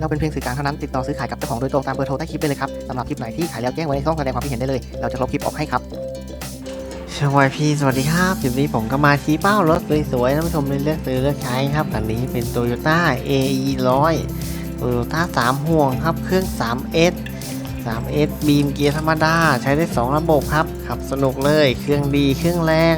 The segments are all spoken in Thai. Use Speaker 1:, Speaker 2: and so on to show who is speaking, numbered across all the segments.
Speaker 1: เราเป็นเพียงสื่อกลางเท่านั้นติดต่อซื้อขายกับเจ้าของโดยตรงตามเบอร์โทรใต้คลิปได้เลยครับสำหรับคลิปไหนที่ขายแล้วแจ้งไว้ในช่องแสดงความคิดเห็นได้เลยเราจะลบคลิปออกให้ครับ
Speaker 2: สวัสดีพี่สวัสดีครับคลิปนี้ผมก็มาชี้เป้ารถสวยๆท่านผู้ชมเลือกซื้อเลือกใช้ครับคันนี้เป็น Toyota AE 100 Toyota 3ห่วงครับเครื่อง 3S 3S บีมเกียร์ธรรมดาใช้ได้ 2 ระบบครับขับสนุกเลยเครื่องดีเครื่องแรง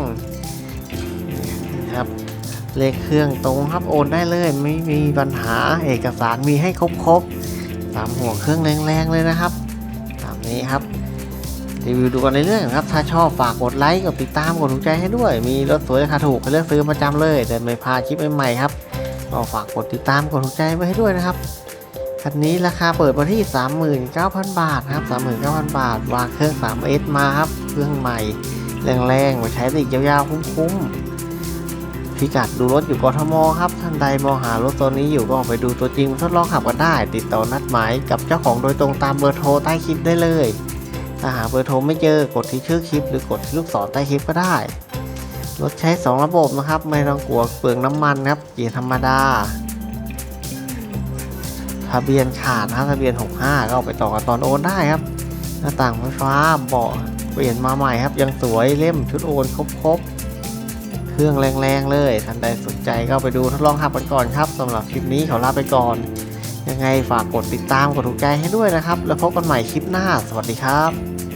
Speaker 2: เลขเครื่องตรงครับโอนได้เลย ไม่มีปัญหาเอกสารมีให้ครบๆสามห่วงเครื่องแรงๆเลยนะครับ ตามนี้ครับรีวิวดูกันเรื่อยๆครับ ถ้าชอบฝากกดไลค์กดติดตามกดถูกใจให้ด้วย มีรถสวยราคาถูกให้เลือกซื้อประจำเลยแต่ไม่พาดคลิปใหม่ๆครับก็ฝากกดติดตามกดถูกใจไว้ให้ด้วยนะครับคันนี้ราคาเปิดมาที่ 39,000 บาทครับ 39,000 บาท วางเครื่อง 3S มาครับ เครื่องใหม่ แรงๆมาใช้ติดยาวๆ คุ้มๆ พิกัดดูรถอยู่กทมครับ ท่านใดมองหารถตัวนี้อยู่ก็ไปดูตัวจริงทดลองขับกันได้ ติดต่อนัดหมายกับเจ้าของโดยตรงตามเบอร์โทรใต้คลิปได้เลย ถ้าหาเบอร์โทรไม่เจอกดที่ชื่อคลิป หรือกดที่ลูกศรใต้คลิปก็ได้ รถใช้ 2 ระบบนะครับ ไม่ต้องกลัวเปลืองน้ำมันครับเกียร์ธรรมดา ทะเบียนขาดนะทะเบียน 65 ก็เอาไปต่อกับตอนโอนได้ครับ หน้าต่างไฟฟ้าเบาะเปลี่ยนมาใหม่ครับยังสวยเล่มชุดโอนครบๆ เครื่องแรงๆเลย ท่านใดสนใจก็ไปดูทดลองขับกันก่อนครับสำหรับคลิปนี้ขอลาไปก่อน ยังไงฝากกดติดตามกดถูกใจให้ด้วยนะครับ แล้วพบกันใหม่คลิปหน้า สวัสดีครับ